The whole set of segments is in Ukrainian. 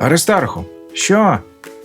Аристарху, що?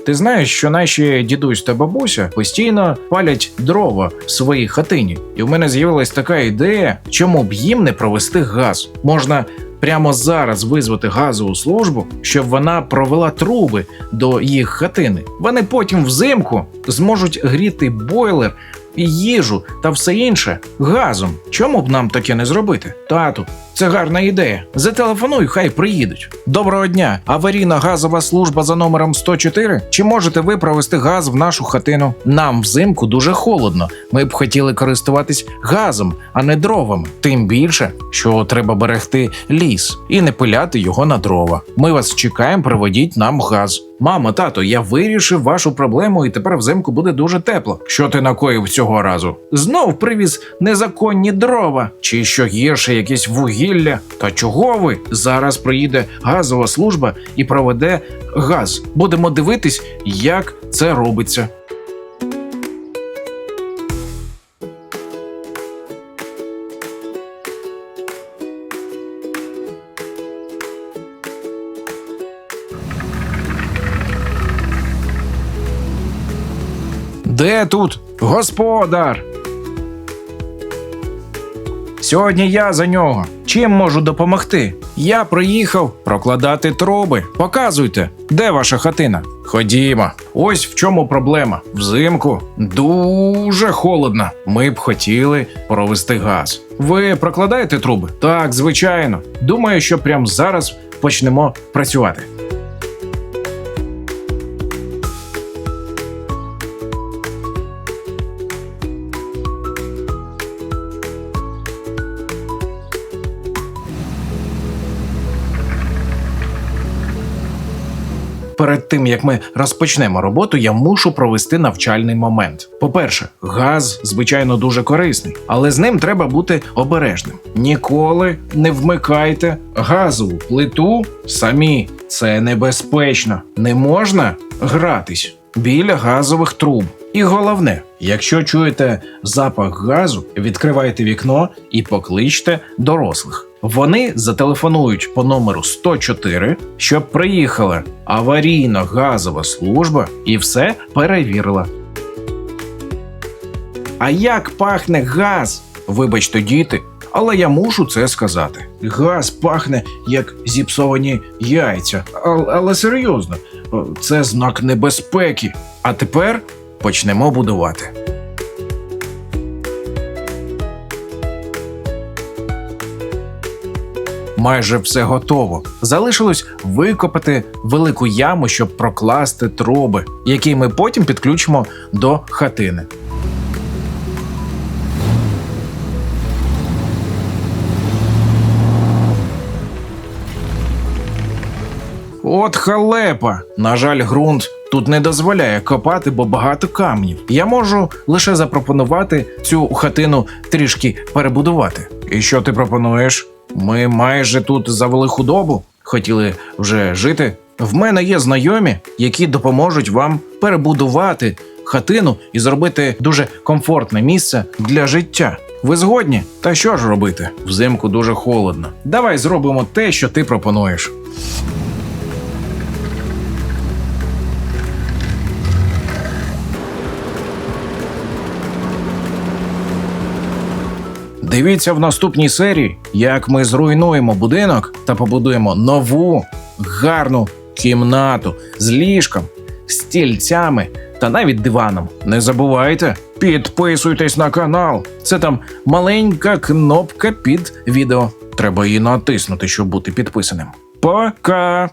Ти знаєш, що наші дідусь та бабуся постійно палять дрова в своїй хатині, і в мене з'явилась така ідея, чому б їм не провести газ. Можна прямо зараз визвати газову службу, щоб вона провела труби до їх хатини. Вони потім взимку зможуть гріти бойлер і їжу та все інше газом. Чому б нам таке не зробити? Тату, це гарна ідея. Зателефонуй, хай приїдуть. Доброго дня. Аварійна газова служба за номером 104. Чи можете ви провести газ в нашу хатину? Нам взимку дуже холодно. Ми б хотіли користуватись газом, а не дровами. Тим більше, що треба берегти ліс і не пиляти його на дрова. Ми вас чекаємо, приведіть нам газ. Мамо, тато, я вирішив вашу проблему, і тепер взимку буде дуже тепло. Що ти накоїв цього разу? Знов привіз незаконні дрова, чи що гірше, якесь вугілля. Та чого ви? Зараз приїде газова служба і проведе газ. Будемо дивитись, як це робиться. Де тут господар? Сьогодні я за нього. Чим можу допомогти? Я приїхав прокладати труби. Показуйте, де ваша хатина? Ходімо. Ось в чому проблема. Взимку дуже холодно. Ми б хотіли провести газ. Ви прокладаєте труби? Так, звичайно. Думаю, що прямо зараз почнемо працювати. Перед тим як ми розпочнемо роботу, я мушу провести навчальний момент. По-перше, газ, звичайно, дуже корисний, але з ним треба бути обережним. Ніколи не вмикайте газову плиту самі. Це небезпечно. Не можна гратись біля газових труб. І головне, якщо чуєте запах газу, відкривайте вікно і покличте дорослих. Вони зателефонують по номеру 104, щоб приїхала аварійна газова служба і все перевірила. А як пахне газ? Вибачте, діти, але я мушу це сказати. Газ пахне як зіпсовані яйця. А- але серйозно, це знак небезпеки. А тепер почнемо будувати. Майже все готово. Залишилось викопати велику яму, щоб прокласти труби, які ми потім підключимо до хатини. От халепа. На жаль, ґрунт тут не дозволяє копати, бо багато камнів. Я можу лише запропонувати цю хатину трішки перебудувати. І що ти пропонуєш? Ми майже тут завели худобу, хотіли вже жити. В мене є знайомі, які допоможуть вам перебудувати хатину і зробити дуже комфортне місце для життя. Ви згодні? Та що ж робити? Взимку дуже холодно. Давай зробимо те, що ти пропонуєш. Дивіться в наступній серії, як ми зруйнуємо будинок та побудуємо нову гарну кімнату з ліжком, стільцями та навіть диваном. Не забувайте, підписуйтесь на канал. Це там маленька кнопка під відео. Треба її натиснути, щоб бути підписаним. Пока!